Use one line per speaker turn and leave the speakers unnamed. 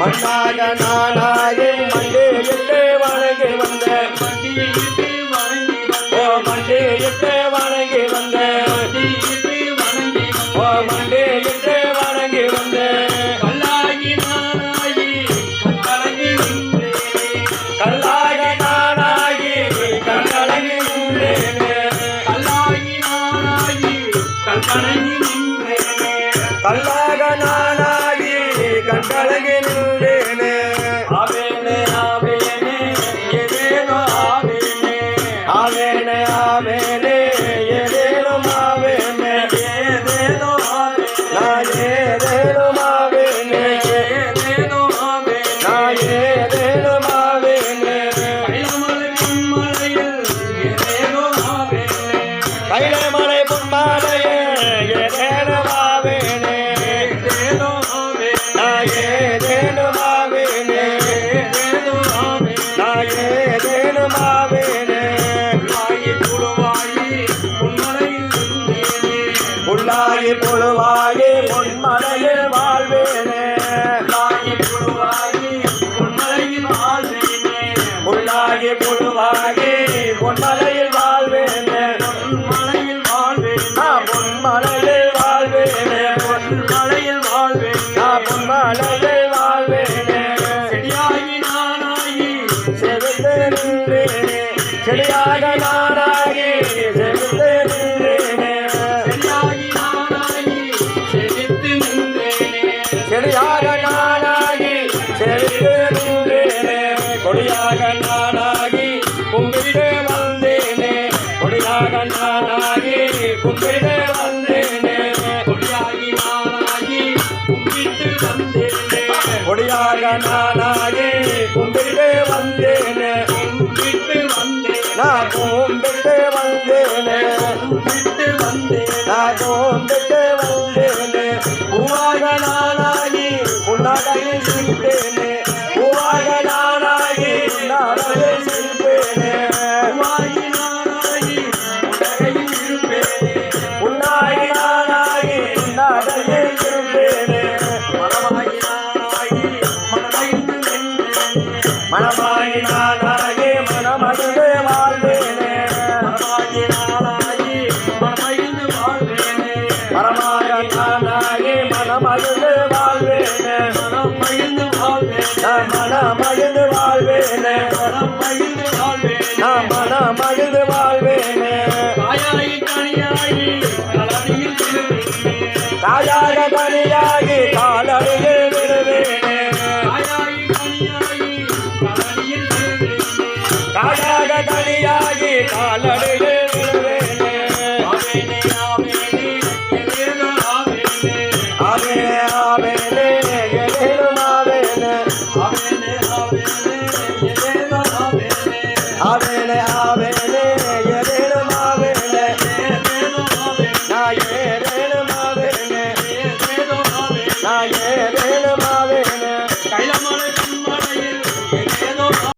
மண்ணாக நானா கல்லாக நானாகி கண்டழகி நின்றே உள்ளாகி புழுவாகி பொன்மலையில் வாழ்வேனே.
உள்ளாகி புழுவாகி பொன்மலையில் வாழ்வேனே.
உள்ளாகி புழுவாகி பொன்மலையில் வாழ்வேனே.
பொன்மலையில் வாழ்வேனே.
நான் பொன்மலையில் வாழ்வேனே.
பொன்மலையில் வாழ்வேனே.
நான் பொன்மலையில் வாழ்வேனே.
செடியாகி நானாகி
செவித்து நின்றேனே. செடியாக நானாகி கொடியாக நானாகி கும்பிட்டு வந்தேனே. கொடியாக நானாகி கும்பிட்டு வந்தேனே.
கொடியாகி நானாகி கும்பிட்டு வந்தேனே.
கொடியாக நானாகி கும்பிட்டு
மனமாக நானாகி
மனமகிழ்ந்து வாழ்வேனே.
மனம் மகிழ்ந்து வாழ்வேனே.
மனம் மகிழ்ந்து வாழ்வேனே.
மனம் மகிழ்ந்து வாழ்வேனே.
நான் மனம் மகிழ்ந்து வாழ்வேனே.
தாயாகி தனியாகி தளதியில் விழுவேனே
தாயாக தனியாகி தாளடியில் விழுவேனே
தாயாகி தனியாகி தளதியில் விழுவேனே
தாயாக தனியாகி தாளடியில் விழுவேனே. Amen.